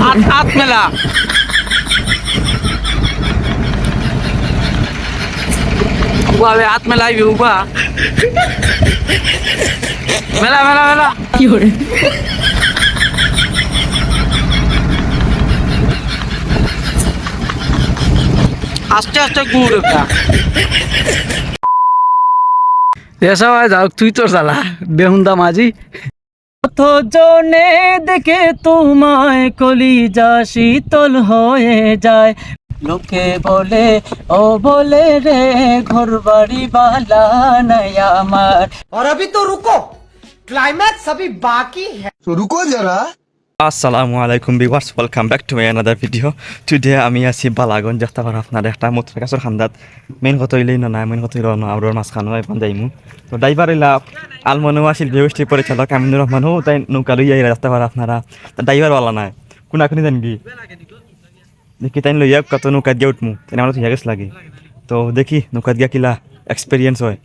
হাত মেলা। উবাবে হাত মেলাইবি উবা। মেলা মেলা মেলা। কি hore আস্তে আস্তে একটা এসা হয় যাও তুই তোর চালা বেহুন্দা মাঝি। কত জনে দেখে তোমায় কলিজা শীতল হয়ে যায় লোকে বলে ও বলে রে ঘর বাড়ি বালা নাই আমার और अभी तो रुको क्लाइमैक्स अभी बाकी है तो रुको जरा আসসালামু আলাইকুম viewers welcome back to my another video today আমি আছি বালাগঞ্জ যাত্রা পার আপনার একটা মতো কাছর খান্দাত। মেইন কথা হইলেই না মেইন কথা হইল না আউরর মাঝখানো এখন যাইমু তো ড্রাইভার হইলা আলমনু আছিল ব্যবস্থিত পরিচালক আমিনুর রহমান, ও তাই নৌকা লইয়া যাত্রা পার আপনারা। ড্রাইভার ওয়ালা নাই কোনা কোনি জানবি দেখি তাই লইয়া কত নৌকাত গিয়ে উঠমু, তাই আমার গেছ লাগে। তো দেখি নৌকাত গিয়া কিলা এক্সপিরিয়েন্স হয়।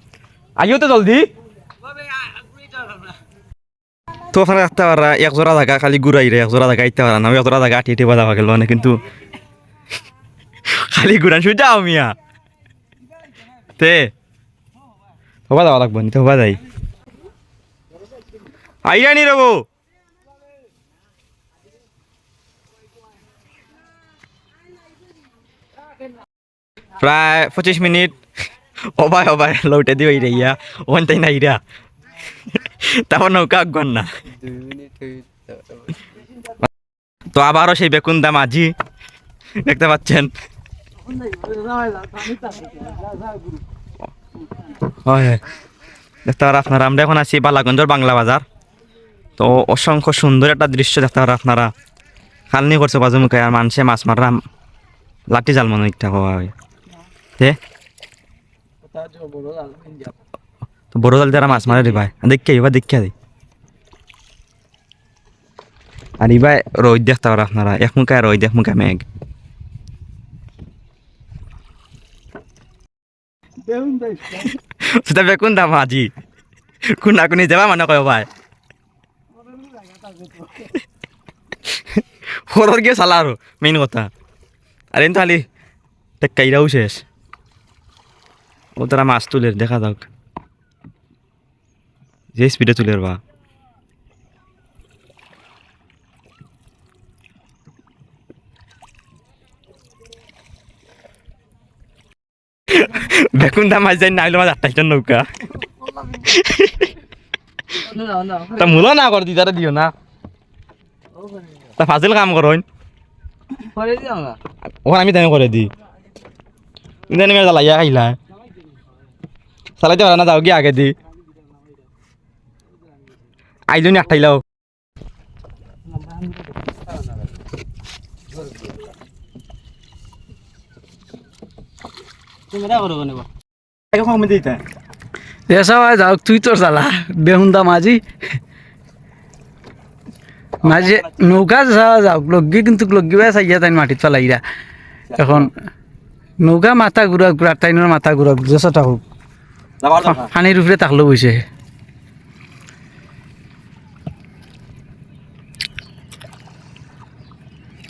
আইও তো জলদি। তো ওখানে রাখতে পারা এক জোড়া জায়গা খালি ঘুরাই রে, এক জোড়া জায়গা আইতে পারা না এক জোড়া জায়গা আটি আটি বাজা গেল মানে কিন্তু খালি ঘুরান শুয়ে যাও মিয়া। তে হবা যাওয়া লাগবো নি তো হবা যাই। আইয়া নি রবো প্রায় পঁচিশ মিনিট। অবাই অবাই লৌটে দিও ইরে ইয়া ওখান তাই না ইরা তারপর নৌকা আগুন না। তো আবারও সেই বেকুন দাম আজি দেখতে পাচ্ছেন। দেখতে পারেন আপনারা, আমরা এখন আছি বালাগঞ্জর বাংলা বাজার। তো অসংখ্য সুন্দর একটা দৃশ্য দেখতে পারেন আপনারা। খালনি করছে বাজু মুখে আর মানুষে মাছ মারা লাঠি জাল মনে একটা হওয়া হয়। তে বড় জাল যারা মাছ মারে রে ভাই। দেখকে এবার দেখে দেয় আর এবার রোদ দেখতে পারে আপনারা। এক মুখে রোদ এক মুখে মেঘ। সেটা বেকুন দাম আজি? কোনা কোনি যাবা মানে কয় ভাই? হরর গিয়ে চালা আৰু মেইন কথা। আর এন খালি টেক্কাইরাও শেষ। ও তারা মাছ তুলে, দেখা যাক যে স্পিডে তুলে বা বেকুন দাম মাছ যাই নাইলো মাছ আটটাইটা নৌকা। তা মূলো না কর দি তারা দিও না। তা ফাজিল কাম করো ওখানে আমি তেমন করে দি। মেয়ে জ্বালাইয়া খাইলা। চালাইতে পারা না যাও কি আগে দি। আইজনি আঠাইলাও। এসা হয় যাও তুই তোর চালা বেহুন্দা মাঝি মাঝে নৌকা যাওয়া যাও লগি কিন্তু লগি বাই চাইয়া তাই মাটিত পেলাইরা। এখন নৌকা মাথা ঘুরা ঘুরা টাইনের মাথা ঘুরা যেসা থাকুক। পানির উপরে তাকলো বইছে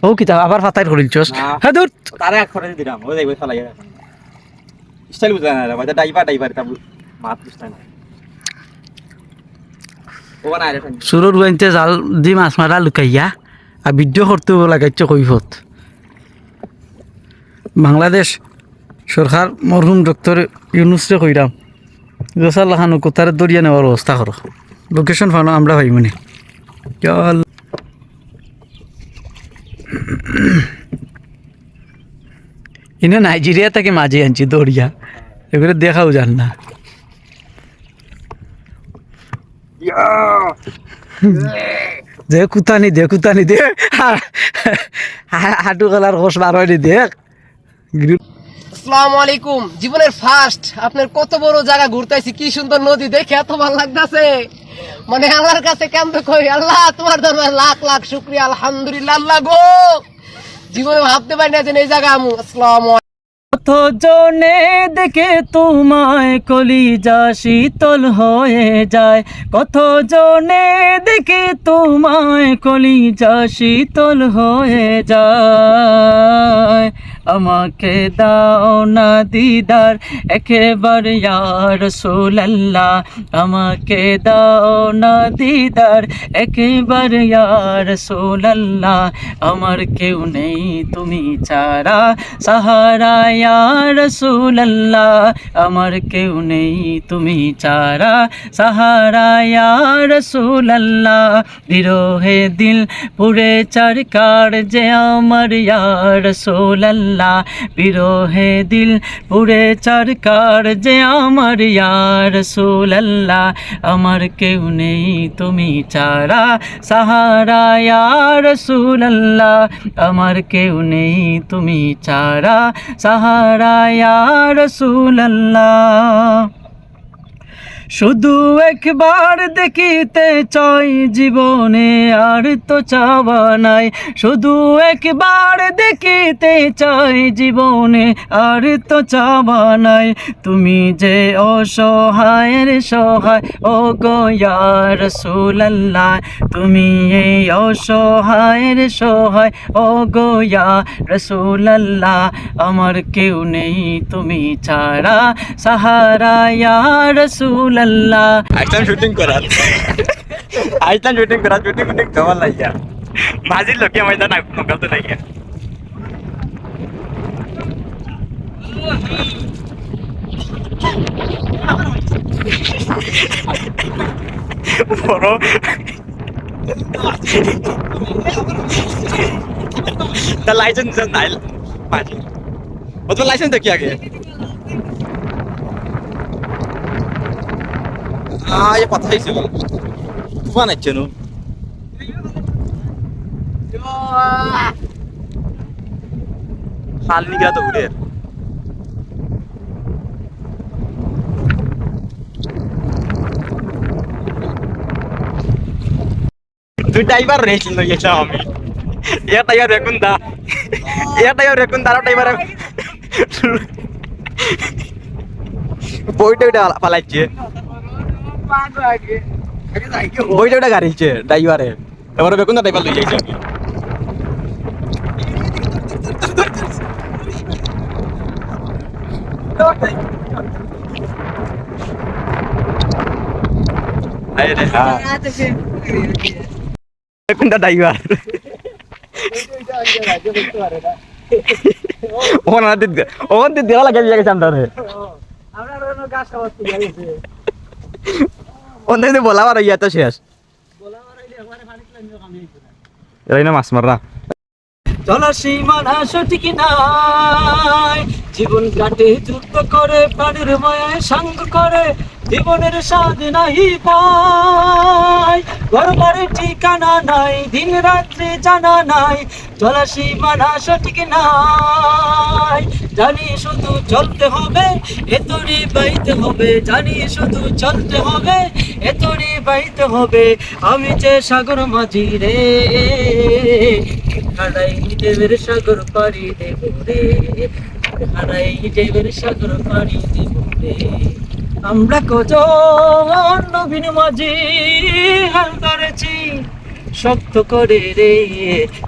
ও কিতা আবার ফাতাই ধরিল চস হ্যাঁ দূর তারে এক করে দিলাম ও যাইব চালাইয়া স্টাইল বুঝা না রে ড্রাইভার ড্রাইভার তা মাত বুঝতে না ও না রে চোৰৰ গুৱাহাটীতে জাল দি মাছ মাৰা লুকাইয়া আৰু ভিডিঅ' করতে লাগাইছে কৈফত। বাংলাদেশ সরকার মরহুম ডক্টর ইউনুসরে কইরাম গোসাল লাখানো কোথারে দরিয়া নেওয়ার ব্যবস্থা করো লোকেশন ফানো আমরা ভাই মানে চল ইনে নাইজেরিয়া থেকে মাঝে আনছি দরিয়া এগুলো দেখাও যান না দে কুতানি দে কুতানি দে হাঁটু গলার কোষ বার হয়নি দেখ আসসালামু আলাইকুম জীবনের ফার্স্ট আপনার কত বড় জায়গা ঘুরতেছি কি সুন্দর নদী দেখে এত ভালো লাগতেছে মানে আল্লাহর কাছে কেন কই আল্লাহ, তোমার দরবার লাখ লাখ শুক্রিয়া, আলহামদুলিল্লাহ আল্লাহ গো। জীবনে ভাবতে পারি না যে এই জায়গা আমু। আসসালামু জনে দেখে তোমায় কলিজা শীতল হয়ে যায়? কত জনে দেখে তোমায় কলিজা শীতল হয়ে যায়? আমাকে দাও না দিদার, একেবারে ইয়ার সোলাল্লাহ আমাকে দাও না দিদার, একেবারে ইয়ার সোলাল্লাহ আমার কেউ নেই তুমি চারা সাহারা ইয়ার সোলাল্লাহ আমার কেউ নেই তুমি চারা সাহারা ইয়ার সোলাল্লাহ বিরোহে দিল পুরে চারকার যে আমার ইয়ার সোলাল্লাহ বিরোহে দিল পুরে চারকার যে আমার ইয়ার আল্লাহ আমার কেউ নেই, তুমি চারা সাহারা ইয়ার আল্লাহ আমার কেউ নেই, তুমি চারা সাহারা ইয়ার সোলাল্লাহ শুধু একবার দেখিতে চাই জীবনে, আর তো চাওয়া নাই। শুধু একবার দেখিতে চাই জীবনে, আর তো চাওয়া নাই। তুমি যে অসহায়ের সহায় ও গয়ার সুলাল্লাহ তুমি এই অসহায়ের সহায় ও গয়া রসুলাল্লাহ। আমার কেউ নেই তুমি ছাড়া। সাহারা ইয়া लल्ला। आजतान शूटिंग करात. आजतान शूटिंग करात शूटिंग शूटिंग धमाल नाही यार. माझी लोक मैदान नकलत नाही यार বড় तर लायसन्स नाही माझी. मग तुला लायसन्स धक्की आगे. 아, 얘 바타 있어. 구만했죠, 너. 할리가 더 우리. তুই ড্রাইভার রেছিল গেছিলাম আমি এ ড্রাইভার রেকুন দা এ ড্রাইভার রেকুন দা আর ড্রাইভার বইটা পালাইছে বইটা ওটা গাড়িছে ড্রাইভারে এবারে বেকুন না ড্রাইভার লই যাইছে হ্যাঁ ড্রাইভার? ওখানে দেওয়া লাগে ওখান থেকে বলা আর ইয়া তো শেষ এরাই না মাছ মাররা চলার সঠিক নাই, জীবন কাটে যুদ্ধ করে, প্রাণীর মায়ায় সাঙ্গ করে, জীবনের স্বাদ নাহি পাই ঘর ঠিকানা নাই দিন রাত্রি জানা নাই চলার সীমানা সঠিক নাই। জানি শুধু চলতে হবে এতরি বাইতে হবে। জানি শুধু চলতে হবে এতরি বাইতে হবে। আমি যে সাগর মাঝি রে হারাই দেবের সাগর পাড়ি দেব রে হারাই দেবের সাগর পাড়ি দেব রে। আমরা কজন নবীন মাঝি হাল ধরেছি শক্ত করে রে,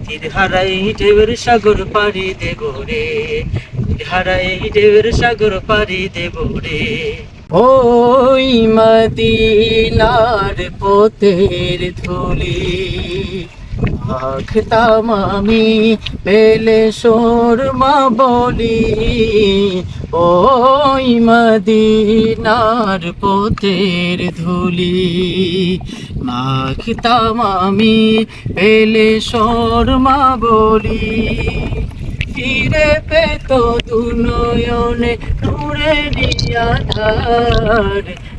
তীর হারাই হিটেবের সাগর পারি দেব রে, তীর হারাই হিটেবের সাগর পারি দেব রে। ওই মদিনার পোতের ধুলি আখতাম আমি, পেলে মা বলি, ওই মদিনার পোতের ধুলি। মাখতাম আমি, পেলে মা বলি। ফিরে পেত দুনয়নে নূরে নিয়াধার। ডেকে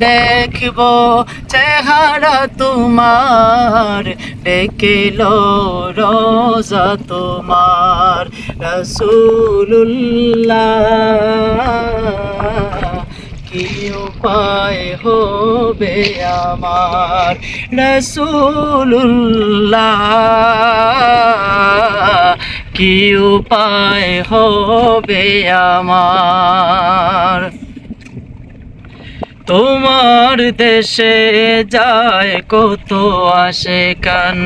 দেখব চেহারা তোমার ডেকেল রোজা তোমার রসুল্লাহ কি উপায় হবে আমার রসুল্লাহ কি উপায় হবে আমার? তোমার দেশে যায় কত আসে কান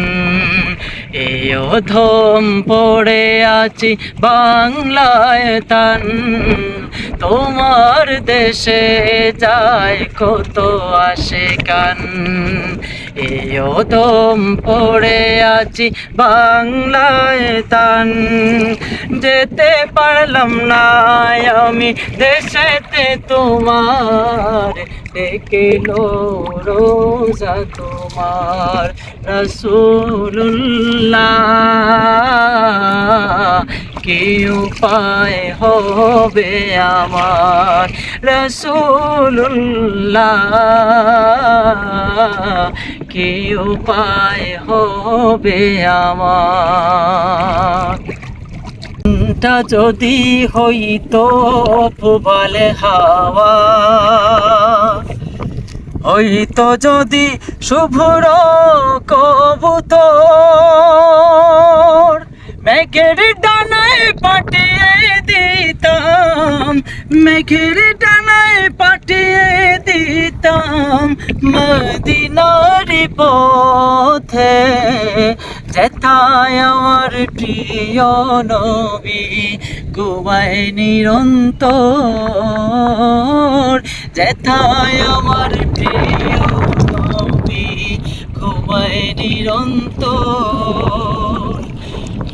এই অধম পড়ে আছি বাংলায় তান। তোমার দেশে যায় কত আসে কান এই অধম পড়ে আছি বাংলায় তান। যেতে পারলাম না আমি দেশেতে তোমার। ডেকেলো রোজা তোমার। রসুল্লাহ কি উপায় হবে আমার রসুল্লাহ কি উপায় হবে আমার। টা যদি হইতো পুবালে হাওয়া, হইতো যদি শুভ্র কবুতর মেঘের ডানায় পাঠিয়ে দিতাম মেঘের ডানায় পাঠিয়ে দিতাম মদিনারি পথে যেথায় আমার প্রিয় নবী গোবায় নিরন্তর যেথায় আমার প্রিয় নবী গোবায় নিরন্তর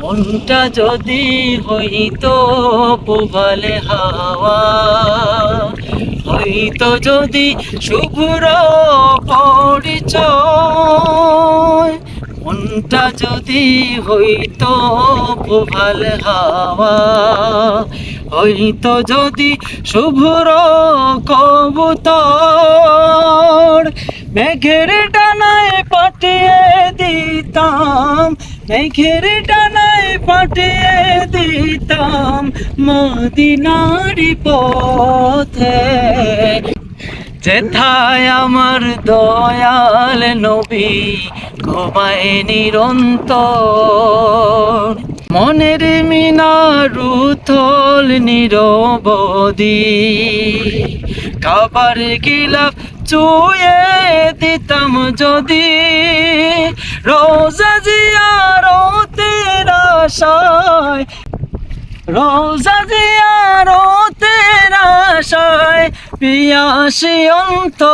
মনটা যদি হইতো পুবালে হাওয়া, হইতো যদি শুভ্র পরিচয়, মনটা যদি হইতো পুবাল হাওয়া, হইতো যদি শুভ্র কবুতর, মেঘের ডানায় পাঠিয়ে দিতাম মেঘের ডানায় পাঠিয়ে দিতাম মদিনারি পথে। যেথায় আমার দয়াল নবী ঘুমায় নিরন্তর। মনের মিনারু থল নিরবদি কাবার গিলাফ চুয়ে দিতাম যদি, রোজা আশায়, রোজা জিয়ারতের আশায়, পিয়াসি অন্তর,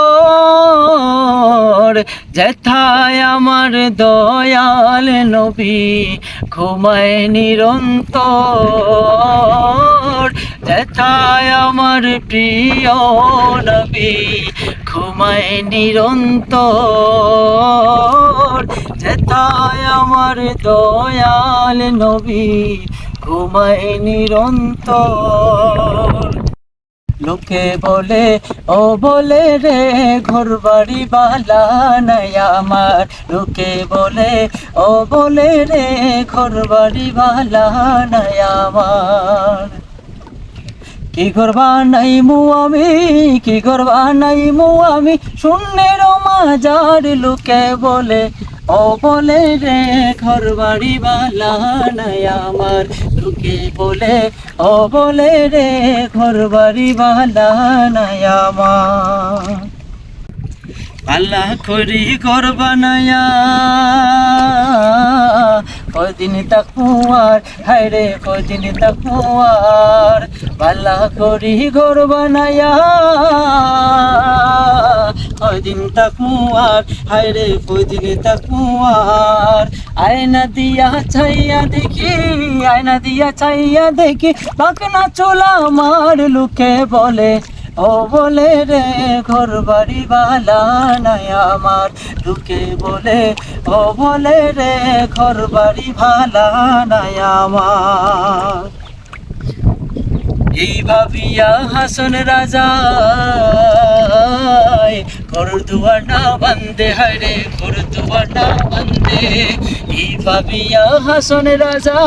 যেথায় আমার দয়াল নবী ঘুমায় নিরন্তর, যেথায় আমার প্রিয় নবী ঘুমায় নিরন্তর যেথায় আমার দয়াল নবী ঘুমায় নিরন্তর। লোকে বলে, ও বলে রে ঘর বাড়ি বালা নাই আমার। লোকে বলে, ও বলে রে ঘর বাড়ি বালা নাই আমার। কি করবা নাই মু আমি, কি করবা নাই মু আমি? শূন্যের মাজার লোকে বলে ও বলে রে ঘর বাড়ি বালা নাই আমার। লোকে বলে ও বলে রে ঘর বাড়ি বালা নাই আমার। আল্লাহ করি ঘর বানায়া কদিন তাকু আর হায় রে, কদিন তাকু আর পাল্লা করি ঘর বানায়া। কদিন তাকু আর হায় রে, কদিন তাকু আর আয়না দিয়া ছাইয়া দেখি, আয়না দিয়া ছাইয়া দেখি পাকনা চোলা আমার লোকে বলে ও বলে রে ঘর বাড়ি নাই আমার। লোকে বলে ও বলে রে ঘর বাড়ি নাই আমার। এই ভাবিয়া হাসন রাজা, ঘর দুয়ার না বান্দে হায়রে ঘর দুয়ার না বান্দে এই ভাবিয়া হাসন রাজা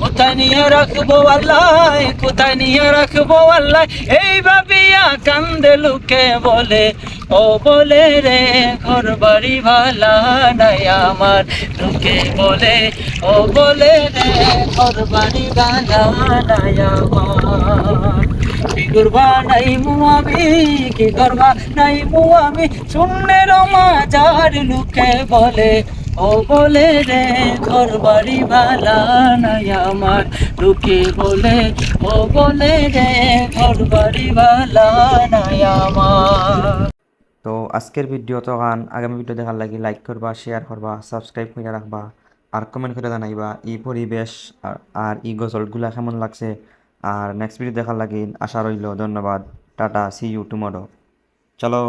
কোথায় নিয়ে রাখব আল্লাহ এই ভাবিয়া কান্দে লোকে বলে, ও বলে রে ঘর বাড়ি ভালা নাই আমার। লোকে বলে, ও বলে রে ঘর বাড়ি ভালা নাই আমার। করবা? নাই কি করবা? নাই লোকে বলে, ও বলে রে ঘর বাড়ি নাই আমার। লোকে বলে, ও বলে রে ঘর বাড়ি নাই আমার। তো আজকের ভিডিও তো গান, আগামী ভিডিও দেখার লাগি লাইক করবা শেয়ার করবা সাবস্ক্রাইব করে রাখবা, আর কমেন্ট করে জানাইবা, ই পরিবেশ আর ই গজলগুলা কেমন লাগছে? আর নেক্সট ভিডিও দেখার লাগি আশা রইল ধন্যবাদ টাটা সি ইউ টুমরো চলো।